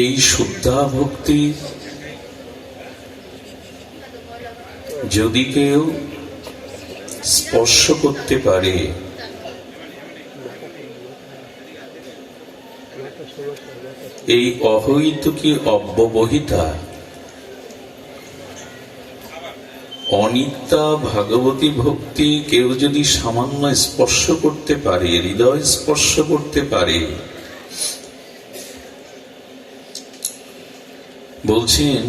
এই শুদ্ধা ভক্তি যদি কেউ স্পর্শ করতে পারে, এই অহৈতুকী অব্যবহিতা অনিত্যা ভাগবতী ভক্তি কেউ যদি সামান্য স্পর্শ করতে পারে, হৃদয় স্পর্শ করতে পারে বলছেন,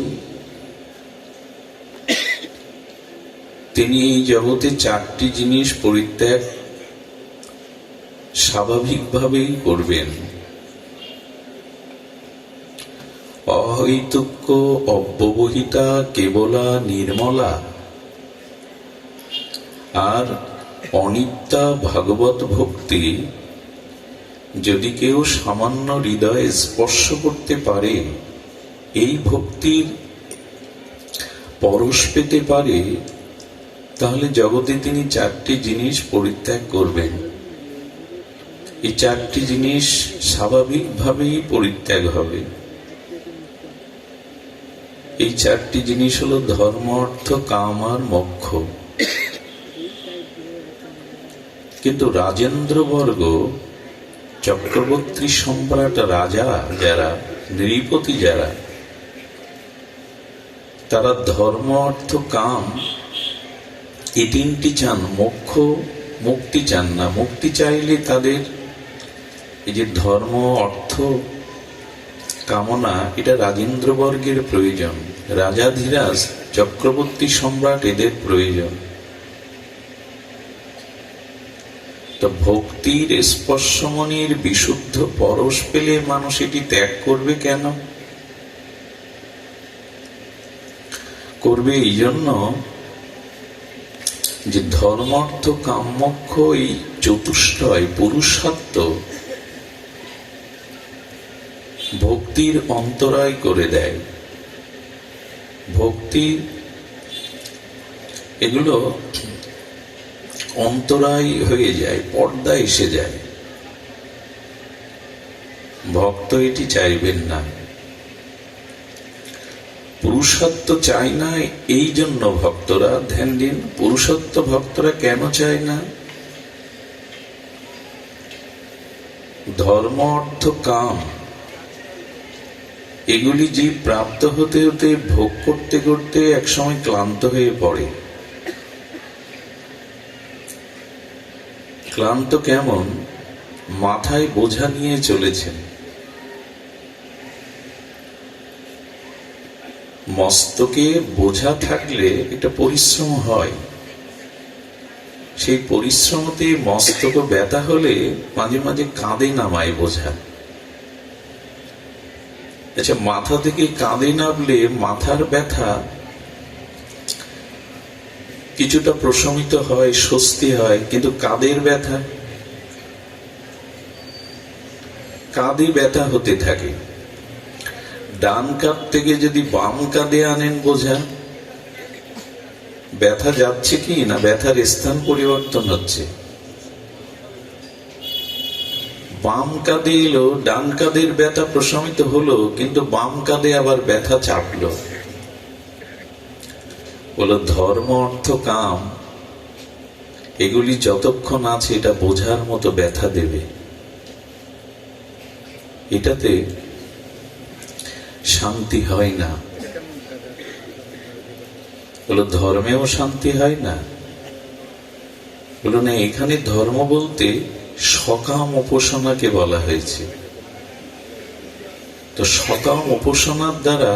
তিনি এই জগতে চারটি জিনিস পরিত্যাগ স্বাভাবিকভাবেই করবেন। অহৈতুক্য, অব্যবহিতা, কেবলা, নির্মলা আর অনিত্যা ভাগবত ভক্তি যদি কেউ সামান্য হৃদয়ে স্পর্শ করতে পারে এই ভক্তির পরশ পেতে পারে, তাহলে জগতে তিনি চারটি জিনিস পরিত্যাগ করবেন। এই চারটি জিনিস স্বাভাবিকভাবেই পরিত্যাগ হবে। এই চারটি জিনিস হলো ধর্ম, অর্থ, কাম আর মোক্ষ। কিন্তু রাজেন্দ্র বর্গ চক্রবর্তী সম্রাট রাজা যারা, নৃপতি যারা তারা ধর্ম অর্থ কাম। এই তিনটি চান, মোক্ষ, মুক্তি চান না। মুক্তি চাইলে তাদের এই যে ধর্ম, অর্থ, কামনা, এটা রাজেন্দ্র বর্গের প্রয়োজন। রাজাধিরাজ, চক্রবর্তী সম্রাট এদের প্রয়োজন। তো ভক্তির স্পর্শমণির বিশুদ্ধ পরশ পেলে মানুষ এটি ত্যাগ করবে কেন? করবে এই জন্য যে ধর্মার্থ কাম্যক্ষ এই চতুষ্টয় পুরুষার্থ ভক্তির অন্তরায় করে দেয়। ভক্তির এগুলো অন্তরায় হয়ে যায় পর্দা এসে যায়। ভক্ত এটি চাইবেন না। পুরুষত্ব চায় না, এই জন্য ভক্তরা ধ্যান দিন। পুরুষত্ব ভক্তরা কেন চায় না? ধর্ম অর্থ কাম। এগুলি যে প্রাপ্ত হতে হতে, ভোগ করতে করতে একসময় ক্লান্ত হয়ে পড়ে। ক্লান্ত কেমন? মাথায় বোঝা নিয়ে চলেছেন। মস্তকে বোঝা থাকলে এটা পরিশ্রম হয়। সেই পরিশ্রমতে মস্তক ব্যথা হলে মাঝে মাঝে কাঁদে নামায় বোঝা। আচ্ছা মাথা থেকে কাঁদে নামলে মাথার ব্যথা কিছুটা প্রশমিত হয়, স্বস্তি হয়, কিন্তু কাঁধের ব্যথা? কাঁধে ব্যথা হতে থাকে। ডান কাঁধ থেকে যদি বাম কাঁধে আনেন বোঝা ব্যথা যাচ্ছে কি না? ব্যথার স্থান পরিবর্তন হচ্ছে। বাম কাঁধে এলো, ডান কাঁধের ব্যথা প্রশমিত হলো, কিন্তু বাম কাঁধে আবার ব্যথা চাপলো। বলো, ধর্ম অর্থ কাম? এগুলি যতক্ষণ আছে, এটা বোঝার মতো ব্যথা দেবে। এটাতে শান্তি হয় না। বলো, ধর্মেও শান্তি হয় না। বলো না, এখানে ধর্ম বলতে সকাম উপাসনাকে বলা হয়েছে। তো সকাম উপাসনার দ্বারা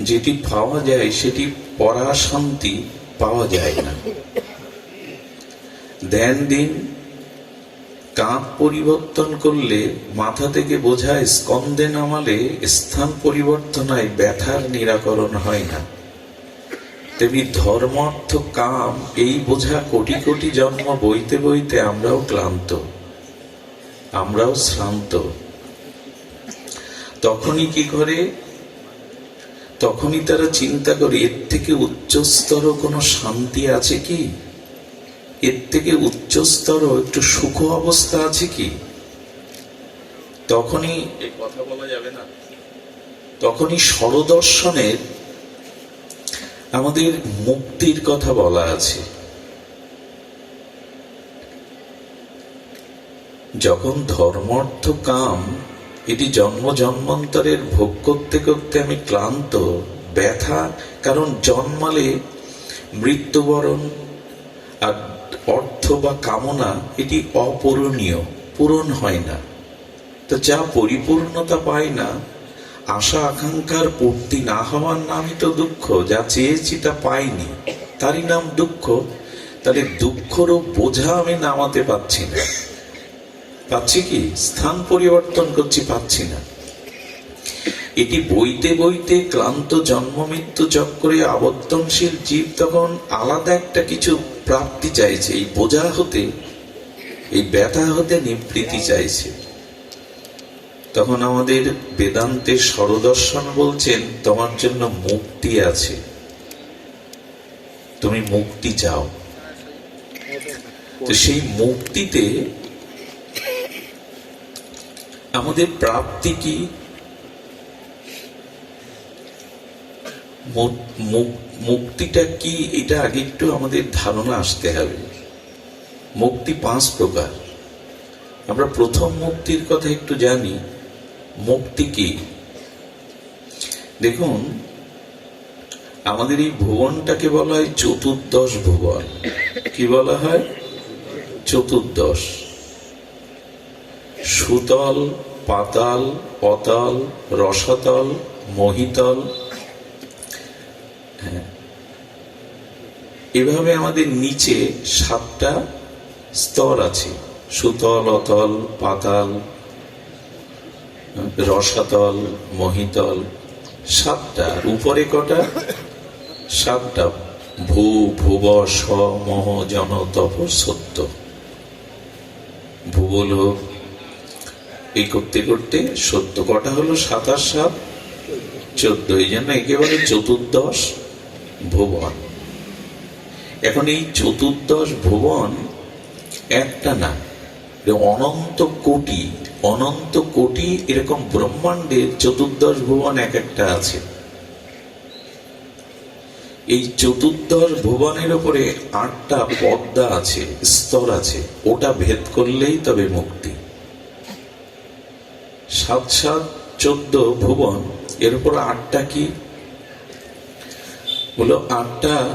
যেটি পাওয়া যায়, সেটি পরা শান্তি পাওয়া যায় না। দেন দিন কাঁধ পরিবর্তন করলে মাথা থেকে বোঝা স্কন্দে নামালে স্থান পরিবর্তন হয় ব্যথার নিরাকরণ হয় না। তেমনি ধর্ম অর্থ কাম এই বোঝা কোটি কোটি জন্ম বইতে বইতে আমরাও ক্লান্ত, আমরাও শ্রান্ত। তখনই কি করে? তখনই তারা চিন্তা করে, এর থেকে উচ্চস্তর কোনো শান্তি আছে কি? এর থেকে উচ্চস্তর একটু সুখ অবস্থা আছে কি? তখনই কথা বলা যাবে না। তখনই সরদর্শনের আমাদের মুক্তির কথা বলা আছে। যখন ধর্মার্থ কাম এটি জন্ম জন্মান্তরের ভোগ করতে করতে আমি ক্লান্ত ব্যথা কারণ জন্মালে মৃত্যুবরণ আর অর্থ বা কামনা, এটি অপূরণীয়, পূরণ হয় না। তো যা পরিপূর্ণতা পায় না, আশা আকাঙ্ক্ষার পূর্তি না হওয়ার নামই তো দুঃখ, যা চেয়েছি তা পাইনি, তারই নাম দুঃখ। তাহলে দুঃখরও বোঝা আমি নামাতে পাচ্ছি না। পাচ্ছি কি? স্থান পরিবর্তন করছি, পাচ্ছি না। এটি বইতে বইতে ক্লান্ত জন্ম, মৃত্যু চক্রে আবর্তনশীল জীব তখন আলাদা একটা কিছু প্রাপ্তি চাইছে। এই বোঝা হতে, এই ব্যথা হতে নিবৃত্তি চাইছে। তখন আমাদের বেদান্তের সরদর্শন বলছেন, তোমার জন্য মুক্তি আছে। তুমি মুক্তি চাও। তো সেই মুক্তিতে আমাদের প্রাপ্তি কি মু- মু- মুক্তিটা কি এটা আগে একটু আমাদের ধারণা আসতে হবে। মুক্তি পাঁচ প্রকার। আমরা প্রথম মুক্তির কথা একটু জানি। মুক্তি কি? দেখুন, আমাদের এই ভুবনটাকে বলা হয় চতুর্দশ ভুবন। কি বলা হয়? চতুর্দশ। সুতল, পাতাল অতল রসতল, মহিতল এভাবে আমাদের নিচে সাতটা স্তর আছে। সুতল, অতল, পাতাল, রসাতল, মহিতল। সাতটা, উপরে কটা? সাতটা, ভূ, ভুব স মহ, জন, তপ, সত্য। ভূগোল হোক, এই করতে করতে সত্য কটা হলো? সাতাশ সাত, চোদ্দ। এই জন্য একেবারে চতুর্দশ ভুবন। এখন এই চতুর্দশ ভুবন একটা না অনন্ত কোটি অনন্ত কোটি এরকম ব্রহ্মাণ্ডের চতুর্দশ ভুবন এক একটা আছে। এই চতুর্দশ ভুবনের উপরে আটটা পদ্মা আছে, স্তর আছে, ওটা ভেদ করলেই তবে মুক্তি। সাত সাত চোদ্দ ভুবন, এর উপর আটটা কি? হলো আটটা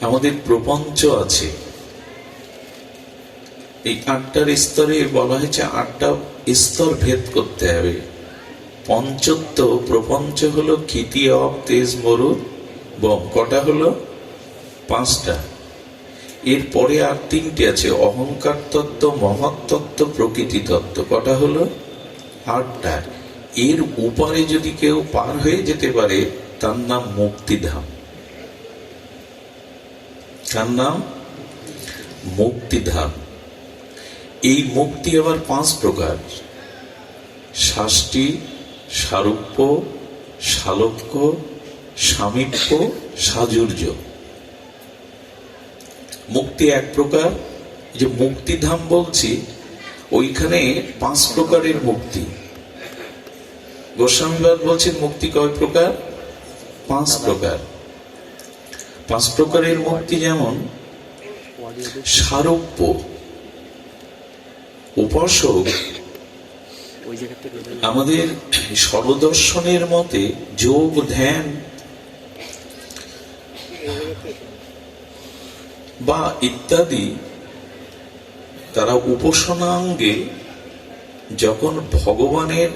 আমাদের প্রপঞ্চ আছে। এই আটটার স্তরে বলা হয়েছে আটটা স্তর ভেদ করতে হবে। পঞ্চত্ব প্রপঞ্চ হলো ক্ষিতি, অব, তেজ মরুদ বম। কটা হলো? পাঁচটা। এরপরে আর তিনটে আছে, অহংকার তত্ত্ব, মহৎ তত্ত্ব, প্রকৃতি তত্ত্ব। কটা হলো? আটটা। এর উপরে যদি কেউ পার হয়ে যেতে পারে, তার নাম মুক্তিধাম। তার নাম মুক্তিধাম। এই মুক্তি আবার পাঁচ প্রকার। শাস্তি, সারূপ্য, শালক্য, সামীপ্য, সাজুর্য। মুক্তি এক প্রকার। যে মুক্তিধাম বলছি, ওইখানে পাঁচ প্রকারের মুক্তি। গোস্বামীবাদ বলছেন মুক্তি কয় প্রকার? পাঁচ প্রকার। পাঁচ প্রকারের মুক্তি যেমন, সারূপ্য, উপাসক, আমাদের সর্বদর্শনের মতে যোগ ধ্যান বা ইত্যাদি তারা উপাসনাঙ্গে যখন ভগবানের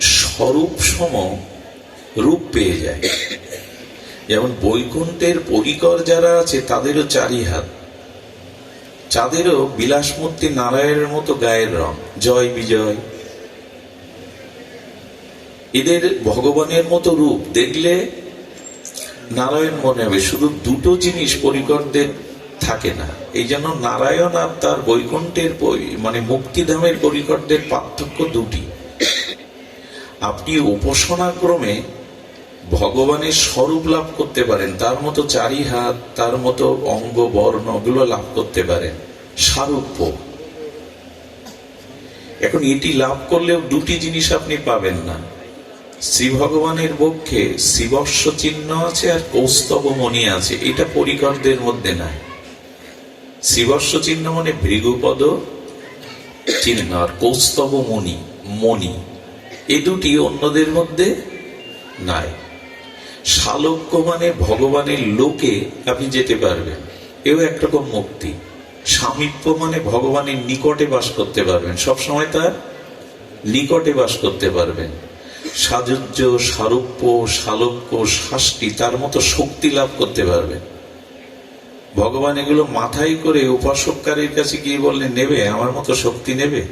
স্বরূপ সম রূপ পেয়ে যায়। যেমন বৈকুণ্ঠের পরিকর যারা আছে, তাদেরও চারি হাত। চাঁদেরও বিলাসমূর্তি নারায়ণের মতো গায়ের রং। জয় বিজয়। এদের ভগবানের মতো রূপ দেখলে নারায়ণ মনে হবে, শুধু দুটো জিনিস পরিকরদের থাকে না। এই জন্য নারায়ণ আর তার বৈকুণ্ঠের মানে মুক্তিধামের পরিকরদের পার্থক্য দুটি। আপনি উপাসনা ক্রমে ভগবানের স্বরূপ লাভ করতে পারেন, তার মতো চারি হাত, তার মতো অঙ্গ, বর্ণগুলো লাভ করতে পারেন। সারূপ্য। এখন এটি লাভ করলেও দুটি জিনিস আপনি পাবেন না। শ্রী ভগবানের পক্ষে শিবস্ব চিহ্ন আছে আর কৌস্তব মণি আছে, এটা পরিকরদের মধ্যে নাই। শিবস্ব চিহ্ন মানে ভৃগুপদ চিহ্ন আর কৌস্তব মণি মণি। এ দুটি অন্যদের মধ্যে নাই। শালক্য মানে ভগবানের লোকে আপনি যেতে পারবেন। এও একরকম মুক্তি। সামীপ্য মানে ভগবানের নিকটে বাস করতে পারবেন। সব সময় তার নিকটে বাস করতে পারবেন। সাজুজ্য সারূপ্য, শালক্য, শাস্তি, তার মতো শক্তি লাভ করতে পারবেন। ভগবান এগুলো মাথায় করে উপাসককারীর কাছে গিয়ে বললে নেবে, আমার মতো শক্তি নেবে,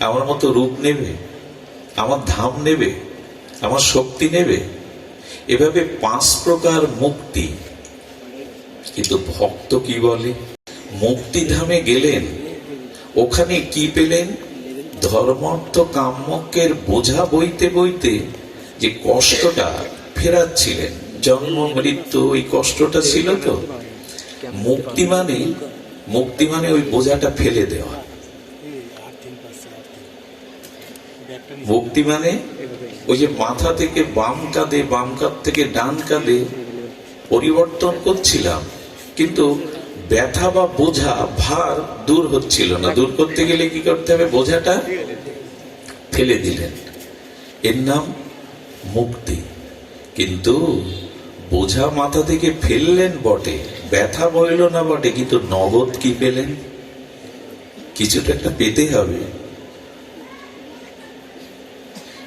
আমার মতো রূপ নেবে, আমার ধাম নেবে, আমার শক্তি নেবে এভাবে পাঁচ প্রকার মুক্তি। কিন্তু ভক্ত কি বলে? মুক্তিধামে গেলেন, ওখানে কি পেলেন? ধর্মার্থ কাম্যকের বোঝা বইতে বইতে যে কষ্টটা ফেরাচ্ছিলেন, জন্ম, মৃত্যু ওই কষ্টটা ছিল তো? মুক্তি মানে মুক্তি মানে ওই বোঝাটা ফেলে দেওয়া। মুক্তি মানে ওই যে মাথা থেকে বাম কাঁধে, বাম কাঁধ থেকে ডান কাঁধে পরিবর্তন করছিলাম, কিন্তু ব্যথা বা বোঝা, ভার দূর হচ্ছিল না। দূর করতে গেলে কি করতে হবে? বোঝাটা ফেলে দিলেন। এর নাম মুক্তি। কিন্তু বোঝা মাথা থেকে ফেললেন বটে, ব্যথা বইল না বটে, কিন্তু নগদ কি পেলেন? কিছুটা একটা পেতে হবে।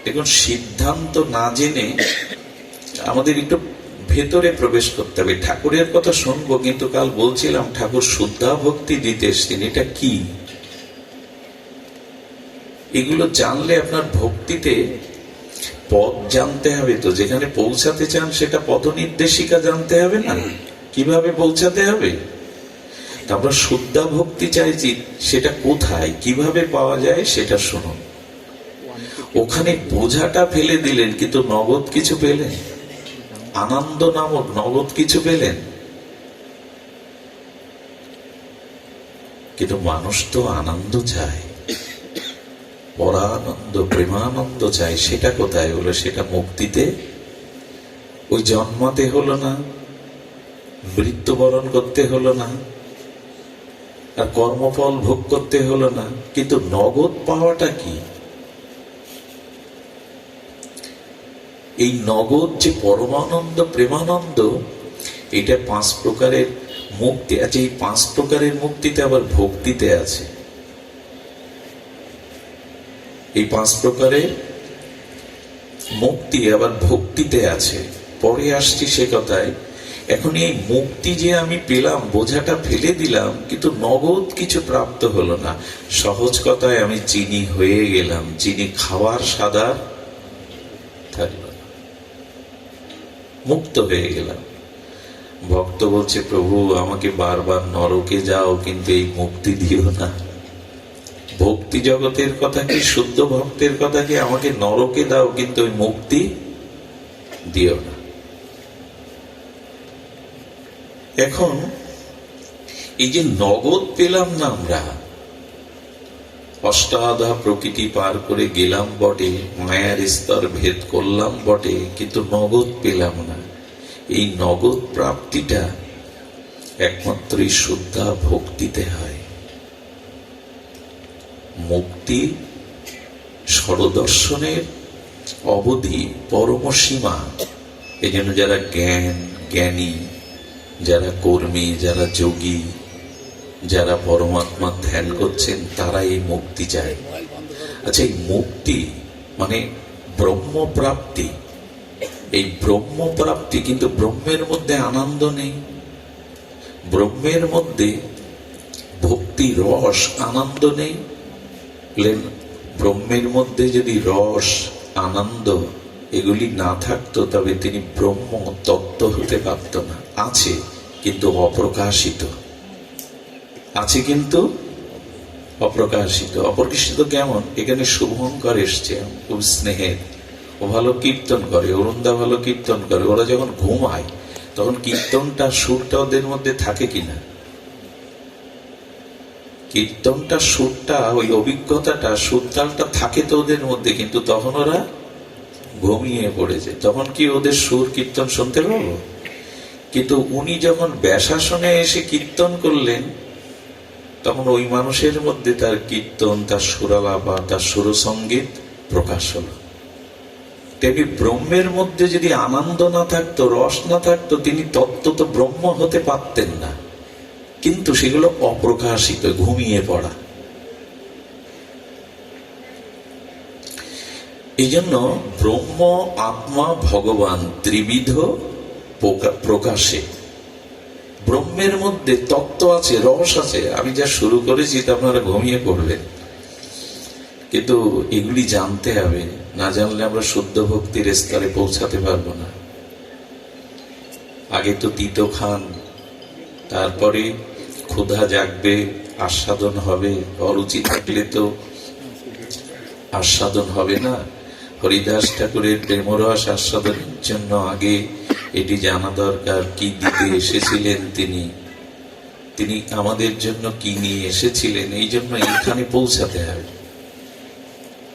দেখুন সিদ্ধান্ত না জেনে আমাদের একটু ভেতরে প্রবেশ করতে হবে। ঠাকুরের কথা শুনব, কিন্তু কাল বলছিলাম ঠাকুর শুদ্ধা ভক্তি দিতে এসছেন, এটা কি? এগুলো জানলে আপনার ভক্তিতে পথ জানতে হবে তো, যেখানে পৌঁছাতে চান সেটা পথ নির্দেশিকা জানতে হবে না? কীভাবে পৌঁছাতে হবে? আমরা শুদ্ধা ভক্তি চাইছি, সেটা কোথায়? কীভাবে পাওয়া যায় সেটা শুনুন। ওখানে বোঝাটা ফেলে দিলেন, কিন্তু নগদ কিছু পেলেন? আনন্দ নামক নগদ কিছু পেলেন? কিন্তু মানুষ তো আনন্দ চায়। পরানন্দ, প্রেমানন্দ চায়, সেটা কোথায় হলো? সেটা মুক্তিতে? ওই জন্মাতে হলো না, মৃত্যুবরণ করতে হলো না, আর কর্মফল ভোগ করতে হলো না, কিন্তু নগদ পাওয়াটা কি? এই নগদ যে পরমানন্দ, প্রেমানন্দ, এটা পাঁচ প্রকারের মুক্তি আছে এই পাঁচ প্রকারের মুক্তিতে আবার ভক্তিতে আছে। এই পাঁচ প্রকারের মুক্তি আবার ভক্তিতে আছে। পরে আসছি সে কথায়, এখন এই মুক্তি যে আমি পেলাম, বোঝাটা ফেলে দিলাম, কিন্তু নগদ কিছু প্রাপ্ত হলো না। সহজ কথায় আমি চিনি হয়ে গেলাম, চিনি খাওয়ার সাদার থাকল না মুক্ত হয়ে গেলাম। ভক্ত বলছে, প্রভু, আমাকে বারবার নরকে যাও, কিন্তু এই মুক্তি দিও না। ভক্তি জগতের কথা কি, শুদ্ধ ভক্তের কথা কি, আমাকে নরকে দাও, কিন্তু ওই মুক্তি দিও না। এখন, এই যে নগদ পেলাম না আমরা অষ্টাধা প্রকৃতি পার করে গেলাম বটে, মায়ার স্তর ভেদ করলাম বটে, কিন্তু নগদ পেলাম না। এই নগদ প্রাপ্তিটা একমাত্রই শুদ্ধা ভক্তিতে হয়। মুক্তি সরদর্শনের অবধি পরমসীমা। এই জন্য যারা জ্ঞান, জ্ঞানী, যারা কর্মী, যারা যোগী যারা পরমাত্মা ধ্যান করছেন তারা এই মুক্তি চায়। আচ্ছা এই মুক্তি মানে ব্রহ্মপ্রাপ্তি। এই ব্রহ্মপ্রাপ্তি কিন্তু ব্রহ্মের মধ্যে আনন্দ নেই। ব্রহ্মের মধ্যে ভক্তি, রস, আনন্দ নেই। ব্রহ্মের মধ্যে যদি রস, আনন্দ এগুলি না থাকতো, তবে তিনি ব্রহ্ম তত্ত্ব হতে পারত না। আছে, কিন্তু অপ্রকাশিত। আছে কিন্তু অপ্রকাশিত অপ্রকাশিত কেমন? এখানে শুভঙ্কর এসছে, খুব স্নেহের ও ভালো কীর্তন করে, অরুণদা ভালো কীর্তন করে। ওরা যখন ঘুমায়, তখন কীর্তনটা সুরটা ওদের মধ্যে থাকে কিনা? কীর্তনটা সুরটা, ওই অভিজ্ঞতাটা, সুরতালটা থাকে তো ওদের মধ্যে, কিন্তু তখন ওরা ঘুমিয়ে পড়েছে তখন কি ওদের সুর কীর্তন শুনতে পাবো? কিন্তু উনি যখন ব্যাসাসনে এসে কীর্তন করলেন তখন ওই মানুষের মধ্যে তার কীর্তন, তার সুরালাপা তার সুরসঙ্গীত প্রকাশ হলো। তেমনি ব্রহ্মের মধ্যে যদি আনন্দ না থাকতো, রস না থাকতো, তিনি তত্ত্ব তো ব্রহ্ম হতে পারতেন না। কিন্তু সেগুলো অপ্রকাশিত, ঘুমিয়ে পড়া। এই জন্য ব্রহ্ম, আত্মা, ভগবান ত্রিবিধ প্রকা- প্রকাশে। ব্রহ্মের মধ্যে তত্ত্ব আছে রস আছে। আমি যা শুরু করেছি তা আপনারা ঘুমিয়ে পড়বেন। কিন্তু এগুলি জানতে হবে। না জানলে আমরা শুদ্ধ ভক্তির স্তরে পৌঁছাতে পারব না। আগে তো তিত খান, তারপরে ক্ষুধা জাগবে, আস্বাদন হবে, অরুচি থাকলে তো আস্বাদন হবে না। হরিদাস ঠাকুরের প্রেমরস আস্বাদনের জন্য আগে এটি জানা দরকার কি দিতে এসেছিলেন তিনি। তিনি আমাদের জন্য কি নিয়ে এসেছিলেন, এই জন্য এখানে পৌঁছাতে হবে।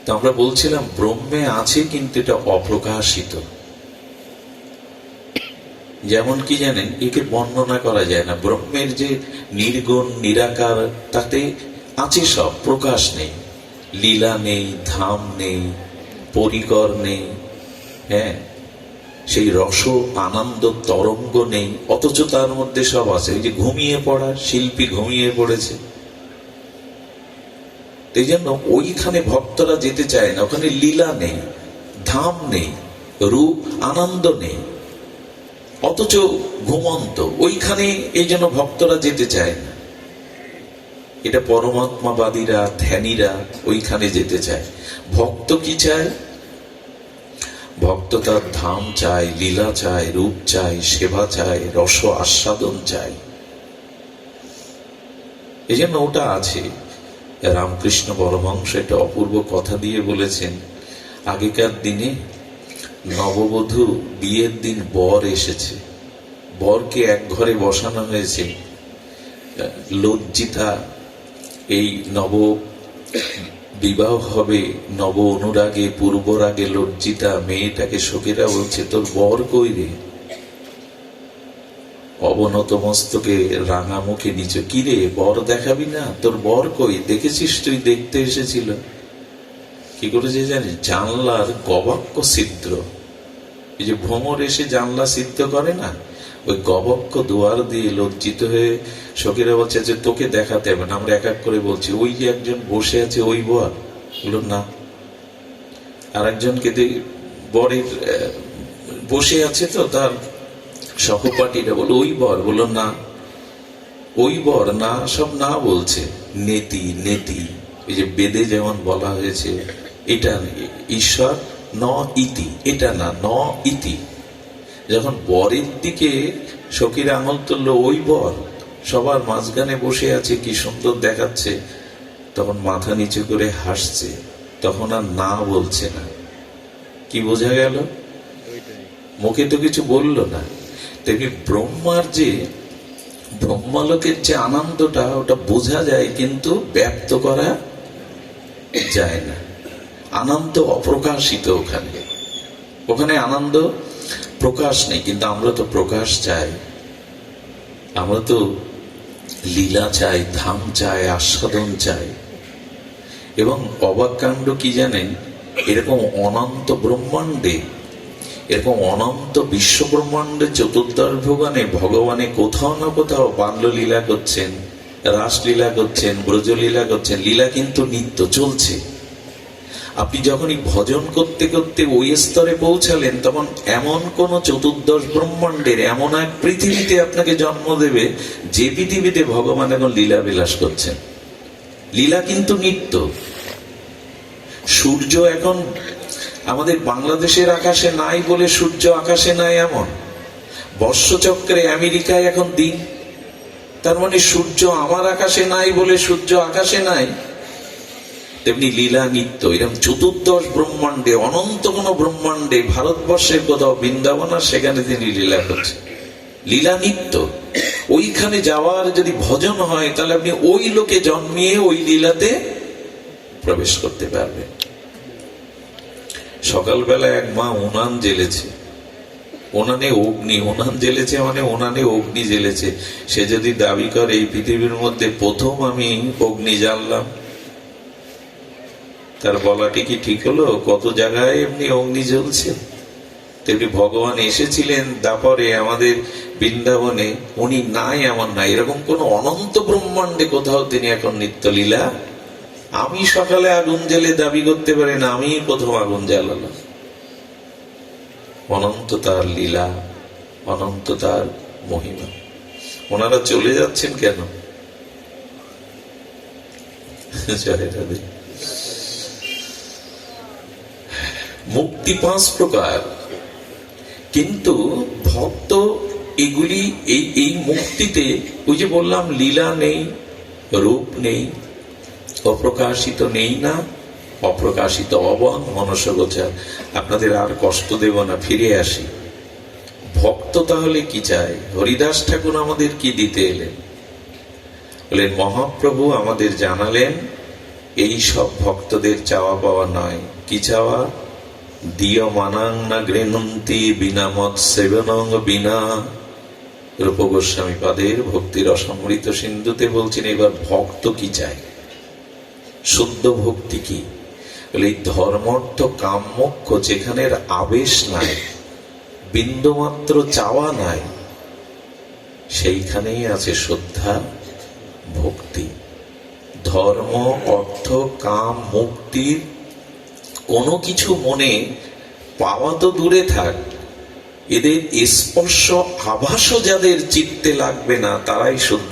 তো আমরা বলছিলাম, ব্রহ্মে আছে কিন্তু এটা অপ্রকাশিত। যেমন কি জানেন, একে বর্ণনা করা যায় না। ব্রহ্মের যে নির্গুণ, নিরাকার, তাতে আছে সব, প্রকাশ নেই। লীলা নেই, ধাম নেই, পরিকর নেই হ্যাঁ? সেই রস আনন্দ, তরঙ্গ নেই। অথচ তার মধ্যে সব আছে। ওই যে ঘুমিয়ে পড়া শিল্পী ঘুমিয়ে পড়েছে। এই জন্য ওইখানে ভক্তরা যেতে চায় না। ওখানে লীলা নেই, ধাম নেই, রূপ, আনন্দ নেই। অথচ ঘুমন্ত। ওইখানে এই জন্য ভক্তরা যেতে চায় না। এটা পরমাত্মাবাদীরা, ধ্যানীরা ওইখানে যেতে চায়। ভক্ত কি চায়? ভক্ত তার ধাম চায়, লীলা চায়, রূপ চায়, সেবা চায়, রস আস্বাদন চায়। এই জন্য ওটা আছে। রামকৃষ্ণ পরমহংস একটা অপূর্ব কথা দিয়ে বলেছেন, আগেকার দিনে নববধূ বিয়ের দিন বর এসেছে। বরকে এক ঘরে বসানো হয়েছে। লজ্জিতা এই নব বিবাহ হবে নব অনুরাগে পূর্বরাগে লজ্জিতা, মেয়েটাকে শোকেরা বলছে তোর বর কই রে অবনত মস্তকে রাঙা মুখে নিচে কিরে, বর দেখাবি না, তোর বর কই? দেখেছিস তুই, দেখতে এসেছিল। কি করেছে জানিস? জানলার গবাক্য ছিদ্র। এই যে ভ্রমর এসে জানলা সিদ্ধ করে না ওই গবক্ষ দুয়ার দিয়ে লজ্জিত হয়ে সখীরা বলছে যে, তোকে দেখাতে হবে না, আমরা এক এক করে বলছি, ওই যে একজন বসে আছে ওই বর। বলল, না। আর একজনকে বরের বসে আছে তো, তার সহপাঠীরা বলো ওই বর। বলল, না। ওই বর না, সব না বলছে, নেতি নেতি। এই যে বেদে যেমন বলা হয়েছে, এটা ঈশ্বর ন ইতি, এটা না, ন ইতি। যখন বরের দিকে সখীর আঙুল তুললো ওই বর সবার মাঝখানে বসে আছে কি সুন্দর দেখাচ্ছে। তখন মাথা নিচু করে হাসছে তখন আর না বলছে না। কি বোঝা গেল? মুখে তো কিছু বলল না। তেমনি ব্রহ্মার যে ব্রহ্মালোকের যে আনন্দটা ওটা বোঝা যায় কিন্তু ব্যক্ত করা যায় না। আনন্দ অপ্রকাশিত ওখানে। ওখানে আনন্দ প্রকাশ নেই, কিন্তু আমরা তো প্রকাশ চাই। আমরা তো লীলা চাই, ধাম চাই, আস্বাদন চাই। এবং অবাক কাণ্ড কি জানেন? এরকম অনন্ত ব্রহ্মাণ্ডে, এরকম অনন্ত বিশ্ব ব্রহ্মাণ্ডে চতুর্দশ ভুবনে ভগবানে কোথাও না কোথাও বাল্য লীলা করছেন, রাসলীলা করছেন, ব্রজলীলা করছেন, লীলা কিন্তু নিত্য চলছে। আপনি যখনই ভজন করতে করতে ওই স্তরে পৌঁছালেন, তখন এমন কোন চতুর্দশ ব্রহ্মাণ্ডের এমন এক পৃথিবীতে আপনাকে জন্ম দেবে, যে পৃথিবীতে ভগবান এখন লীলা বিলাস করছেন। লীলা কিন্তু নিত্য। সূর্য এখন আমাদের বাংলাদেশের আকাশে নাই বলে সূর্য আকাশে নাই এমন। বর্ষচক্রে আমেরিকায় এখন দিন। তার মানে সূর্য আমার আকাশে নাই বলে সূর্য আকাশে নাই। তেমনি লীলা নিত্য এরকম চতুর্দশ ব্রহ্মাণ্ডে, অনন্ত কোন ব্রহ্মাণ্ডে, ভারতবর্ষের কোথাও বৃন্দাবন আর সেখানে তিনি লীলা করছে লীলা নিত্য, ওইখানে যাওয়ার যদি ভজন হয়, তাহলে আপনি ওই লোকে জন্মিয়ে ওই লীলাতে প্রবেশ করতে পারবেন। সকালবেলা এক মা উনান জ্বেলেছে ওনানে অগ্নি ওনান জ্বেলেছে মানে ওনানে অগ্নি জ্বেলেছে সে যদি দাবি করে, এই পৃথিবীর মধ্যে প্রথম আমি অগ্নি জ্বাললাম। তার বলাটি কি ঠিক হলো? কত জায়গায় এমনি অগ্নি জ্বলছে? তেমনি ভগবান এসেছিলেন তারপরে আমাদের বৃন্দাবনে, উনি নাই, আমার নাই। এরকম কোন অনন্ত ব্রহ্মাণ্ডে কোথাও তিনি এখন নিত্যলীলা। আমি সকালে আগুন জ্বেলে দাবি করতে পারি না, আমি প্রথম আগুন জ্বালালাম। অনন্ত তার লীলা, অনন্ত তার মহিমা। ওনারা চলে যাচ্ছেন কেন? জয় রাধে। মুক্তি পাঁচ প্রকার। কিন্তু ভক্ত এগুলি এই এই মুক্তিতে ওই যে বললাম, লীলা নেই, রূপ নেই, অপ্রকাশিত নেই না, অপ্রকাশিত অবাং মনসগোচার আপনাদের আর কষ্ট দেব না, ফিরে আসি। ভক্ত তাহলে কি চায়? হরিদাস ঠাকুর আমাদের কি দিতে এলেন? বলেন, মহাপ্রভু আমাদের জানালেন, এই সব ভক্তদের চাওয়া পাওয়া নয়। কি চাওয়া? দিয় মানাং না গৃহন্তি বিনা বিনা রূপ গোস্বামী পাদের ভক্তির অসমৃত সিন্ধুতে বলছেন এবার ভক্ত কি চায়? শুদ্ধ ভক্তি কি? এই ধর্মর্থ কাম্যক্ষ যেখানের আবেশ নাই, বিন্দুমাত্র চাওয়া নাই, সেইখানেই আছে শ্রদ্ধা, ভক্তি। ধর্ম, অর্থ, কাম মুক্তির কোনো কিছু মনে পাওয়া তো দূরে থাক। এদের স্পর্শ আভাসও যাদের চিত্তে লাগবে না, তারাই শুদ্ধ।